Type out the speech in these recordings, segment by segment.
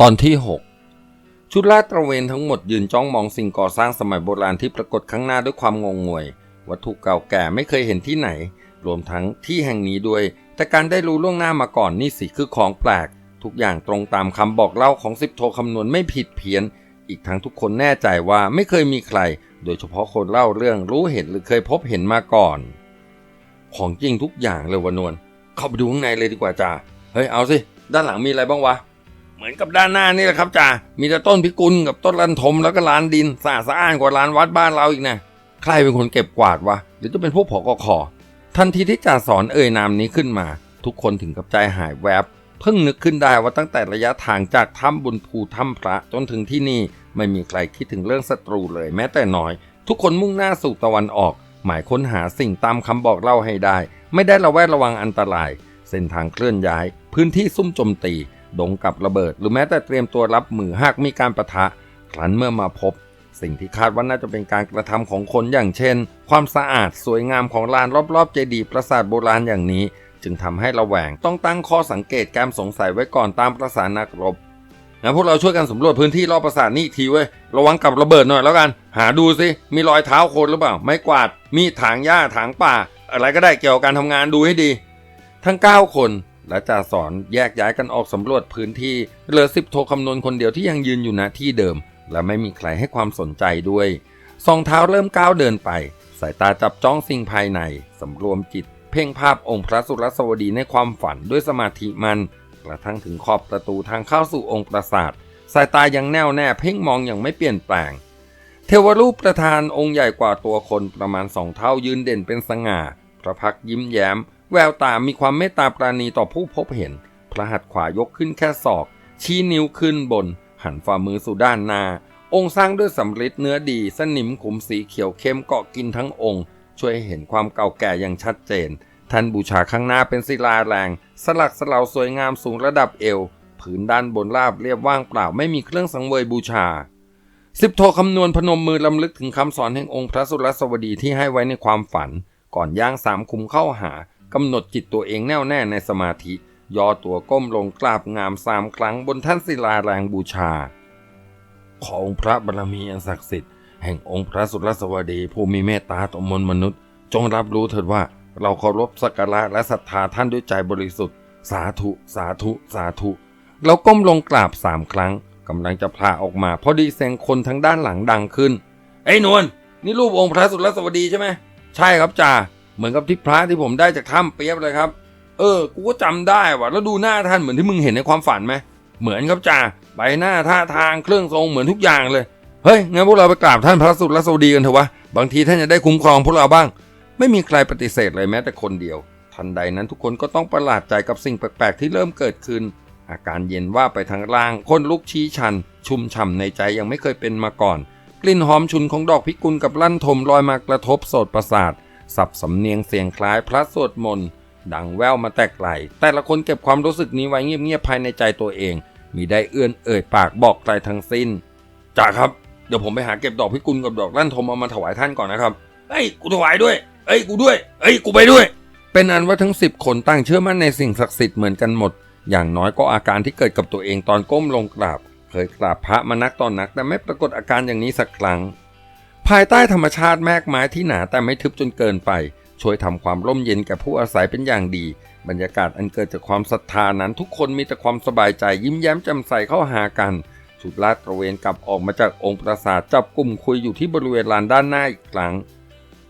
ตอนที่ 6 ชุดลาดตระเวนทั้งหมดยืนจ้องมองสิ่งก่อสร้างสมัยโบราณที่ปรากฏข้างหน้าด้วยความงงงวย วัตถุเก่าแก่ไม่เคยเห็นที่ไหน รวมทั้งที่แห่งนี้ด้วย แต่การได้รู้ล่วงหน้ามาก่อนนี่สิคือของแปลก ทุกอย่างตรงตามคำบอกเล่าของสิบโทคำนวณไม่ผิดเพี้ยน อีกทั้งทุกคนแน่ใจว่าไม่เคยมีใคร โดยเฉพาะคนเล่าเรื่องรู้เห็นหรือเคยพบเห็นมาก่อน ของจริงทุกอย่างเลยวะนวลเข้าไปดูข้างในเลยดีกว่าจ้าเฮ้ยเอาสิด้านหลังมีอะไรบ้างวะ เหมือนกับด้านหน้านี่แหละครับจ่ามีแต่ต้นพิกุลกับต้นลันทมแล้วก็ลานดินสะอาดสะอ้านกว่าลานวัดบ้านเราอีกนะใครเป็นคนเก็บกวาดวะหรือจะเป็นพวกผอกคอทันทีที่จ่าสอนเอ่ยนามนี้ขึ้นมา ทุกคนถึงกับใจหายแวบ เพิ่งนึกขึ้นได้ว่าตั้งแต่ระยะทางจากถ้ำบุญภูถ้ำพระจนถึงที่นี่ไม่มีใครคิดถึงเรื่องศัตรูเลยแม้แต่น้อย ทุกคนมุ่งหน้าสู่ตะวันออก หมายค้นหาสิ่งตามคำบอกเล่าให้ได้ ไม่ได้ระแวดระวังอันตราย เส้นทางเคลื่อนย้าย พื้นที่ซุ่มโจมตี ดงกับระเบิด หรือแม้แต่เตรียมตัวรับมือหากมีการประทะครั้นเมื่อมาพบ สิ่งที่คาดว่าน่าจะเป็นการกระทำของคนอย่างเช่น ความสะอาดสวยงามของลานรอบๆ เจดีย์ปราสาทโบราณอย่างนี้ จึงทำให้ระแวงต้องตั้งข้อสังเกตแกมสงสัยไว้ก่อนตามประสานักรบงั้นพวกเราช่วยกันสำรวจพื้นที่รอบปราสาทนี่ทีเว้ยระวังกับระเบิดหน่อยแล้วกัน หาดูสิมีรอยเท้าคนหรือเปล่า ไม้กวาด มีถางหญ้าถางป่า อะไรก็ได้เกี่ยวกับการทำงานดูให้ดี ทั้ง 9 คน และจ่าสอนแยกย้ายกันออกสำรวจพื้นที่เหลือสิบโทคำนวณคนเดียวที่ยังยืนอยู่ณที่เดิม และไม่มีใครให้ความสนใจด้วยสองเท้าเริ่มก้าวเดินไป สายตาจับจ้องสิ่งภายในสำรวมจิต เพ่งภาพองค์พระสุรสวดีในความฝันด้วยสมาธิมันกระทั่งถึงขอบประตูทางเข้าสู่องค์ปราสาทสายตายังแน่วแน่เพ่งมองอย่างไม่เปลี่ยนแปลง เทวรูปประธานองค์ใหญ่กว่าตัวคนประมาณสองเท่ายืนเด่นเป็นสง่าพระพักยิ้มแย้ม แววตามีความเมตตาปราณีต่อผู้พบเห็น พระหัตถ์ขวายกขึ้นแค่ศอก ชี้นิ้วขึ้นบน หันฝ่ามือสู่ด้านหน้า องค์สร้างด้วยสำริดเนื้อดี สนิมขุมสีเขียวเข้มเกาะกินทั้งองค์ ช่วยให้เห็นความเก่าแก่อย่างชัดเจน ท่านบูชาข้างหน้าเป็นศิลาแรง สลักสลาวสวยงามสูงระดับเอว ผืนด้านบนราบเรียบว่างเปล่าไม่มีเครื่องสังเวยบูชาสิบโทคำนวณพนมมือลำลึกถึงคำสอนแห่งองค์พระสุรสวดีที่ให้ไว้ในความฝัน ก่อนย่างสามคุมเข้าหา กำหนดจิตตัวเองแน่วแน่ในสมาธิ ย่อตัวก้มลงกราบงามสามครั้งบนท่านศิลาแรงบูชา ขอองค์พระบารมีอันศักดิ์สิทธิ์แห่งองค์พระสุรสวดีผู้มีเมตตาต่อมวลมนุษย์ จงรับรู้เถิดว่าเราเคารพสักการะและศรัทธาท่านด้วยใจบริสุทธิ์ สาธุ สาธุ สาธุ เราก้มลงกราบสามครั้งกำลังจะพลาออกมาพอดีเสียงคนทางด้านหลังดังขึ้น ไอ้นวลนี่รูปองค์พระสุรสวดีใช่ไหมใช่ครับจ่า เหมือนกับที่พระที่ผมได้จากถ้ำเปียบเลยครับ เออ กูก็จำได้ว่ะ แล้วดูหน้าท่านเหมือนที่มึงเห็นในความฝันไหม เหมือนครับจ่าใบหน้าท่าทางเครื่องทรงเหมือนทุกอย่างเลย เฮ้ย งั้นพวกเราไปกราบท่านพระสุรสวดีกันเถอะวะ บางทีท่านจะได้คุ้มครองพวกเราบ้าง ไม่มีใครปฏิเสธเลยแม้แต่คนเดียว ทันใดนั้นทุกคนก็ต้องประหลาดใจกับสิ่งแปลกๆที่เริ่มเกิดขึ้น อาการเย็นว่าไปทางล่าง คนลุกชี้ชัน ชุ่มฉ่ำในใจยังไม่เคยเป็นมาก่อน กลิ่นหอมฉุนของดอกพิกุลกับลั่นทมลอยมากระทบโสดประสาท สับสำเนียงเสียงคล้ายพระสวดมนต์ดังแววมาแตกไหลแต่ละคนเก็บความรู้สึกนี้ไว้เงียบๆภายในใจตัวเอง มีได้เอื้อนเอ่ยปากบอกใครทั้งสิ้นจ่าครับเดี๋ยวผมไปหาเก็บดอกพิกุลกับดอกลั่นทมเอามาถวายท่านก่อนนะครับเอ้ยกูถวายด้วยเอ้ยกูด้วยเอ้ยกูไปด้วย เป็นอันว่าทั้งสิบคนตั้งเชื่อมั่นในสิ่งศักดิ์สิทธิ์เหมือนกันหมด อย่างน้อยก็อาการที่เกิดกับตัวเองตอนก้มลงกราบ เคยกราบพระมานักตอนนักแต่ไม่ปรากฏอาการอย่างนี้สักครั้ง ภายใต้ธรรมชาติแมกไม้ที่หนาแต่ไม่ทึบจนเกินไป ช่วยทำความร่มเย็นแก่ผู้อาศัยเป็นอย่างดี บรรยากาศอันเกิดจากความศรัทธานั้นทุกคนมีแต่ความสบายใจยิ้มแย้มแจ่มใสเข้าหากันชุดลาดตระเวนกลับออกมาจากองค์ปราสาทจับกลุ่มคุยอยู่ที่บริเวณลานด้านหน้าอีกครั้ง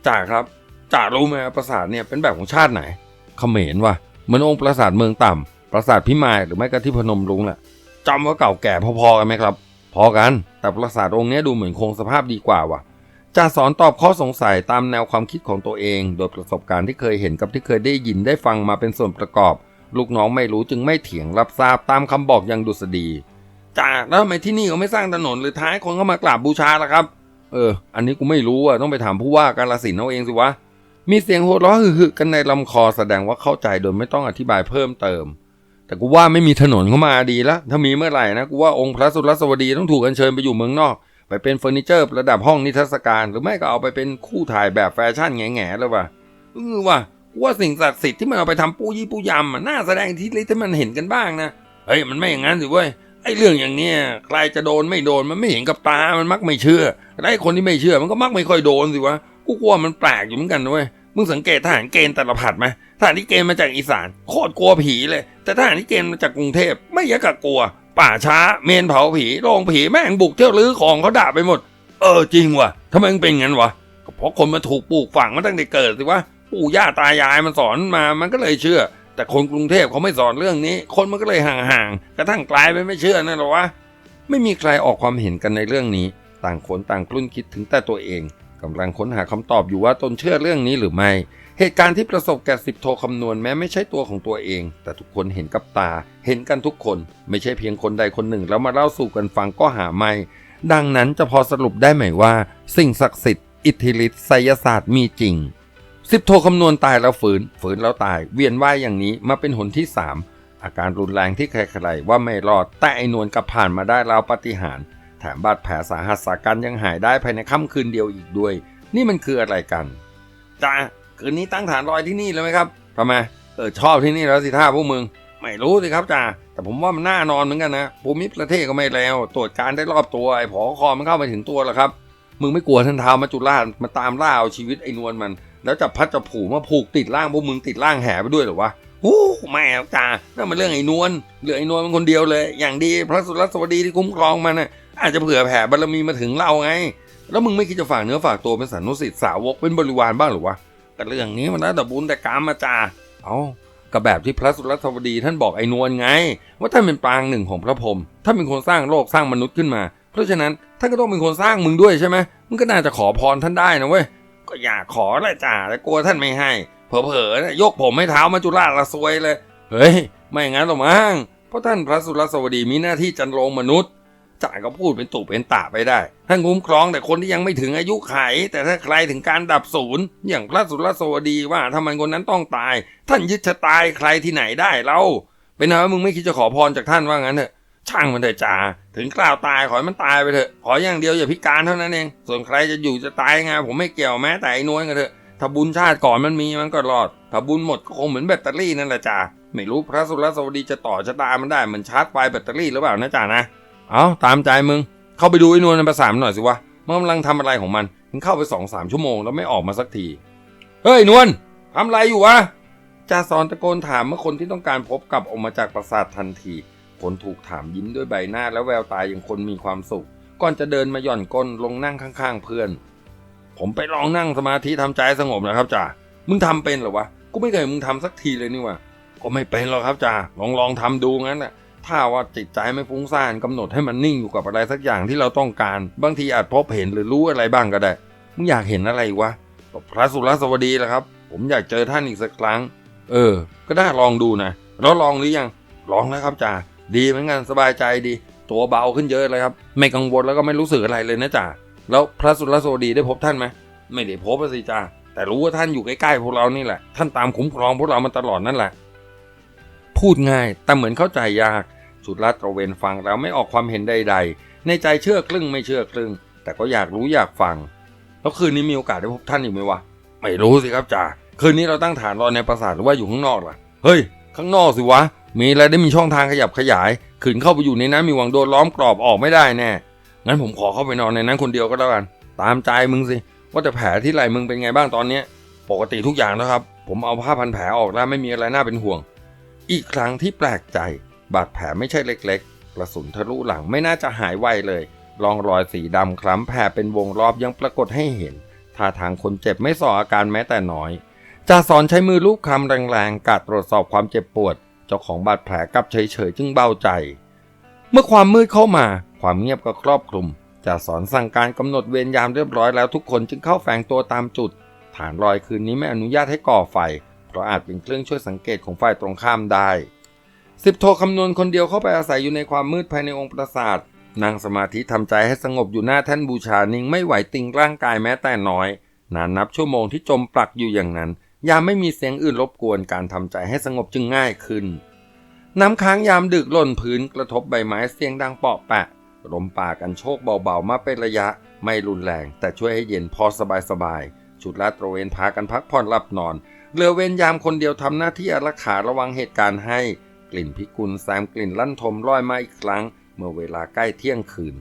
จ่าครับจ่ารู้ไหมว่าปราสาทเนี่ยเป็นแบบของชาติไหนเขมรว่ะเหมือนองค์ปราสาทเมืองต่ำปราสาทพิมายหรือไม่ก็ที่พนมรุ้งแหละจำว่าเก่าแก่พอๆกันไหมครับ พอกัน แต่ปราสาทองค์นี้ดูเหมือนคงสภาพดีกว่าว่ะ จ่าสอนตอบข้อสงสัยตามแนวความคิดของตัวเอง โดยประสบการณ์ที่เคยเห็นกับที่เคยได้ยินได้ฟังมาเป็นส่วนประกอบ ลูกน้องไม่รู้จึงไม่เถียงรับทราบตามคำบอกอย่างดุษฎีจ่าแล้วทำไมที่นี่เขาไม่สร้างถนนหรือท้ายคนเข้ามากราบบูชาล่ะครับ เออ อันนี้กูไม่รู้อะต้องไปถามผู้ว่ากาลสินเอาเองสิวะมีเสียงโหดร้องหึ่กันในลำคอแสดงว่าเข้าใจโดยไม่ต้องอธิบายเพิ่มเติม แต่กูว่าไม่มีถนนเข้ามาดีแล้วถ้ามีเมื่อไหร่นะกูว่าองค์พระสุรสวดีต้องถูกอัญเชิญไปอยู่เมืองนอก ไปเป็นเฟอร์นิเจอร์ระดับห้องนิทรรศการ หรือไม่ก็เอาไปเป็นคู่ถ่ายแบบแฟชั่นแง่ๆเลยว่ะเออว่ะว่าสิ่งศักดิ์สิทธิ์ที่มันเอาไปทำปูยี่ปูยำน่าแสดงอิที่ฤทธิ์ให้มันเห็นกันบ้างนะเฮ้ยมันไม่อย่างนั้นสิเว้ยไอ้เรื่องอย่างเนี้ยใครจะโดนไม่โดนมันไม่เห็นกับตา มันมักไม่เชื่อไอ้คนที่ไม่เชื่อมันก็มักไม่ค่อยโดนสิวะกูกลัวมันแปลกอยู่เหมือนกันเว้ยมึงสังเกตทหารเกณฑ์แต่ละผัดไหมทหารที่เกณฑ์มาจากอีสานโคตรกลัวผีเลย แต่ทหารที่เกณฑ์มาจากกรุงเทพไม่ยักกะกลัว ป่าช้าเมนเผาผีโรงผีแม่งบุกเที่ยวลื้อของเขาด่าไปหมด เออจริงวะทำไมมึงเป็นงั้นวะก็เพราะคนมันถูกปลูกฝังมาตั้งแต่เกิดสิวะปู่ย่าตายายมันสอนมามันก็เลยเชื่อ แต่คนกรุงเทพเขาไม่สอนเรื่องนี้ คนมันก็เลยห่างๆกระทั่งกลายไปไม่เชื่อนั่นหรอวะไม่มีใครออกความเห็นกันในเรื่องนี้ ต่างคนต่างกลุ้นคิดถึงแต่ตัวเองกำลังค้นหาคำตอบอยู่ว่าตนเชื่อเรื่องนี้หรือไม่ เหตุการณ์ที่ประสบแก่สิบโทคำนวณแม้ไม่ใช่ตัวของตัวเอง แต่ทุกคนเห็นกับตา เห็นกันทุกคนไม่ใช่เพียงคนใดคนหนึ่ง แล้วมาเล่าสู่กันฟังก็หาไม่ ดังนั้นจะพอสรุปได้ไหมว่า สิ่งศักดิ์สิทธิ์อิทธิฤทธิ์ไสยศาสตร์มีจริงสิบโทคำนวณตายแล้วฝืน ฝืนแล้วตาย เวียนว่ายอย่างนี้มาเป็นหนที่สามอาการรุนแรงที่ใครๆว่าไม่รอดแต่ไอ้นวลกลับผ่านมาได้ราวปฏิหารแถมบาดแผลสาหัสสากันยังหายได้ภายในค่ำคืนเดียวอีกด้วย นี่มันคืออะไรกันจ้า คืนนี้ตั้งฐานรอยที่นี่เลยไหมครับทำไมเออชอบที่นี่แล้วสิท่าพวกมึง ไม่รู้สิครับจ่าแต่ผมว่ามันน่านอนเหมือนกันนะภูมิประเทศก็ไม่แล้ว ตรวจการได้รอบตัวไอ้ผอคอมันเข้าไปถึงตัวแล้วครับ มึงไม่กลัวท่านเท้ามาจุฬามาตามล่าเอาชีวิตไอ้นวลมัน แล้วจับพัดจับผูมาผูกติดร่างพวกมึงติดร่างแห่ไปด้วยหรอวะโอ้ไม่จ่านั่นมันเรื่องไอ้นวลเหลือไอ้นวลมันคนเดียวเลย อย่างดีพระสุรสวัสดีที่คุ้มครองมันน่ะอาจจะเผื่อแผ่บารมีมาถึงเราไง แล้วมึงไม่คิดจะฝากเนื้อฝากตัวเป็นสันนุสิทธิ์สาวกเป็นบริวารบ้างหรือวะ แต่เรื่องนี้มันแล้วแต่บุญแต่กรรมมาจ่าเอ้าก็แบบที่พระสุรสวัสดีท่านบอกไอ้นวลไง ว่าท่านเป็นปางหนึ่งของพระพรหมท่านเป็นคนสร้างโลกสร้างมนุษย์ขึ้นมา เพราะฉะนั้นท่านก็ต้องเป็นคนสร้างมึงด้วยใช่ไหมมึงก็น่าจะขอพรท่านได้นะเว้ยก็อยากขอแหละจ่าแต่กลัวท่านไม่ให้ เผลอๆเนี่ยยกผมให้เท้ามาจุฬาละซวยเลย เฮ้ย ไม่งั้นหรอกมั้งเพราะท่านพระสุรสวดีมีหน้าที่จันโรงมนุษย์ จ่าก็พูดเป็นตุเป็นตาไปได้ ท่านคุ้มครองแต่คนที่ยังไม่ถึงอายุไข แต่ถ้าใครถึงการดับศูนย์ อย่างพระสุรสวดีว่าถ้ามันคนนั้นต้องตาย ท่านยึดชะตายใครที่ไหนได้เล่าเป็นไงว่ามึงไม่คิดจะขอพรจากท่านว่างั้นเถอะช่างมันเถอะจ่าถึงกล่าวตายขอให้มันตายไปเถอะขออย่างเดียวอย่าพิการเท่านั้นเองส่วนใครจะอยู่จะตายไงผมไม่เกี่ยวแม้แต่ไอ้นวลกันเถอะถ้าบุญชาติก่อนมันมีมันก็รอดถ้าบุญหมดก็คงเหมือนแบตเตอรี่นั่นแหละจ่าไม่รู้พระสุรสวดีจะต่อชะตามันได้เหมือนชาร์จไฟแบตเตอรี่หรือเปล่านะจ่านะ เอาตามใจมึง เข้าไปดูไอ้นวลในภาษามหน่อยสิวะมันกำลังทำอะไรของมันถึงเข้าไปสองสามชั่วโมงแล้วไม่ออกมาสักที เฮ้ยนวลทำอะไรอยู่วะจ่าสอนตะโกนถามเมื่อคนที่ต้องการพบกับออกมาจากปราสาททันทีคนถูกถามยิ้มด้วยใบหน้าและแววตาอย่างคนมีความสุข ก่อนจะเดินมาหย่อนก้นลงนั่งข้างๆเพื่อน ผมไปลองนั่งสมาธิทำใจสงบนะครับจ่ามึงทำเป็นเหรอวะกูไม่เคยมึงทำสักทีเลยนี่วะก็ไม่เป็นหรอกครับจ่าลองลองทำดูงั้นแหละ ถ้าว่าจิตใจไม่ฟุ้งซ่านกำหนดให้มันนิ่งอยู่กับอะไรสักอย่างที่เราต้องการ บางทีอาจพบเห็นหรือรู้อะไรบ้างก็ได้มึงอยากเห็นอะไรวะพระสุรสวดีแหละครับ ผมอยากเจอท่านอีกสักครั้ง เออ ก็ได้ลองดูนะแล้วลองหรือยังลองแล้วครับจ่าดีเหมือนกันสบายใจดี ตัวเบาขึ้นเยอะเลยครับ ไม่กังวลแล้วก็ไม่รู้สึกอะไรเลยนะจ่าแล้วพระสุรสวดีได้พบท่านไหมไม่ได้พบอะสิจ่าแต่รู้ว่าท่านอยู่ใกล้ๆพวกเรานี่แหละ ท่านตามคุ้มครองพวกเรามาตลอดนั่นแหละ พูดง่ายแต่เหมือนเข้าใจยาก สุดลาตระเวนฟังแล้วไม่ออกความเห็นใด ๆ ในใจเชื่อครึ่งไม่เชื่อครึ่ง แต่ก็อยากรู้อยากฟัง แล้วคืนนี้มีโอกาสได้พบท่านอีกไหมวะ ไม่รู้สิครับจ่า คืนนี้เราตั้งฐานรอในปราสาทหรือว่าอยู่ข้างนอกล่ะ เฮ้ย ข้างนอกสิวะ มีอะไรได้มีช่องทางขยับขยาย ขืนเข้าไปอยู่ในนั้นมีหวังโดนล้อมกรอบออกไม่ได้แน่ งั้นผมขอเข้าไปนอนในนั้นคนเดียวก็แล้วกัน ตามใจมึงสิ ว่าแต่แผลที่ไหล่มึงเป็นไงบ้างตอนเนี้ยปกติทุกอย่างนะครับ ผมเอาผ้าพันแผลออกแล้วไม่มีอะไรน่าเป็นห่วง อีกครั้งที่แปลกใจ บาดแผลไม่ใช่เล็กๆ กระสุนทะลุหลังไม่น่าจะหายไวเลยรองรอยสีดำคล้ำแผ่เป็นวงรอบยังปรากฏให้เห็น ท่าทางคนเจ็บไม่ส่ออาการแม้แต่น้อยจ่าสอนใช้มือลูบคำแรงๆกัดตรวจสอบความเจ็บปวด เจ้าของบาดแผลกลับเฉยๆจึงเบาใจ เมื่อความมืดเข้ามา ความเงียบก็ครอบคลุมจ่าสอนสั่งการกำหนดเวรยามเรียบร้อยแล้วทุกคนจึงเข้าแฝงตัวตามจุด ฐานรอยคืนนี้ไม่อนุญาตให้ก่อไฟ เพราะอาจเป็นเครื่องช่วยสังเกตของฝ่ายตรงข้ามได้ สิบโทคำนวณคนเดียวเข้าไปอาศัยอยู่ในความมืดภายในองค์ปราสาทนั่งสมาธิทำใจให้สงบอยู่หน้าแท่นบูชานิ่งไม่ไหวติงร่างกายแม้แต่น้อย นานนับชั่วโมงที่จมปลักอยู่อย่างนั้น ยามไม่มีเสียงอื่นรบกวนการทำใจให้สงบจึงง่ายขึ้น น้ำค้างยามดึกหล่นพื้นกระทบใบไม้เสียงดังเปาะแปะลมป่ากันโชกเบาๆมาเป็นระยะ ไม่รุนแรง แต่ช่วยให้เย็นพอสบายๆชุดลาดตระเวนพากันพักผ่อนหลับนอนเรือเวนยามคนเดียวทำหน้าที่อารักขาระวังเหตุการณ์ให้ กลิ่นพิกุลแซมกลิ่นลั่นทมลอยมาอีกครั้ง เมื่อเวลาใกล้เที่ยงคืน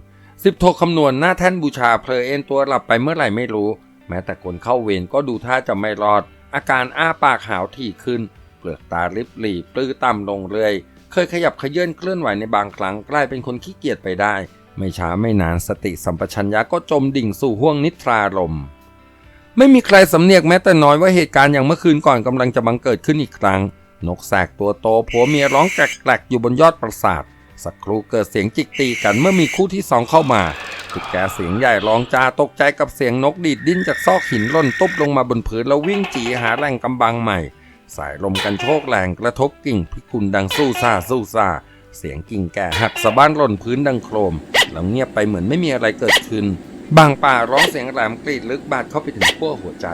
สิบโทคำนวณหน้าแท่นบูชาเพลเอนตัวหลับไปเมื่อไหร่ไม่รู้ แม้แต่คนเข้าเวรก็ดูท่าจะไม่รอด อาการอ้าปากหาวถี่ขึ้น เปลือกตาลิบหลีปลื้อต่ำลงเรื่อยเคยขยับเขยื่นเคลื่อนไหวในบางครั้งกลายเป็นคนขี้เกียจไปได้ ไม่ช้าไม่นานสติสัมปชัญญะก็จมดิ่งสู่ห้วงนิทราลมไม่มีใครสำเนียกแม้แต่น้อยว่าเหตุการณ์อย่างเมื่อคืนก่อนกำลังจะบังเกิดขึ้นอีกครั้ง นกแสกตัวโตผัวเมียร้องแกลกๆอยู่บนยอดปราสาทสักครู่เกิดเสียงจิกตีกันเมื่อมีคู่ที่สองเข้ามาตุ๊กแกเสียงใหญ่ร้องจาตกใจกับเสียงนกดีดดิ้นจากซอกหินล่นตุ๊บลงมาบนพื้นแล้ววิ่งจีหาแหล่งกำบังใหม่ สายลมกันโชกแรงกระทบกิ่งพิกุลดังสู้ซาสู้ซาเสียงกิ่งแก่หักสะบ้านหล่นพื้นดังโครมแล้วเงียบไปเหมือนไม่มีอะไรเกิดขึ้น บางป่าร้องเสียงแหลมกรีดลึกบาดเข้าไปถึงขั้วหัวใจ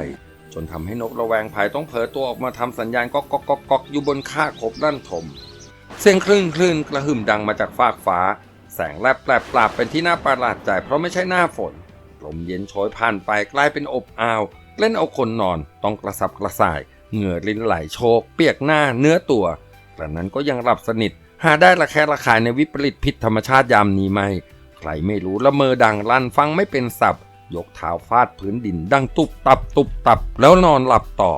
จนทำให้นกระแวงภัยต้องเผลอตัวออกมาทำสัญญาณก๊อกก๊อกก๊อกก๊อกอยู่บนค่าคบด้านถม เสียงคลื่นคลื่นกระหึ่มดังมาจากฟากฟ้า แสงแลบแปลบปราบเป็นที่น่าประหลาดใจเพราะไม่ใช่หน้าฝนลมเย็นโชยผ่านไปกลายเป็นอบอ้าว เล่นเอาคนนอนต้องกระสับกระส่าย เหงื่อรินไหลโชก เปียกหน้าเนื้อตัวแต่นั้นก็ยังหลับสนิท หาได้ระแคะระคายในวิปริตผิดธรรมชาติยามนี้ไหมใครไม่รู้ละเมอดังลั่นฟังไม่เป็นสับ ยกเท้าฟาดพื้นดินดังตุบตับตุบตับแล้วนอนหลับต่อ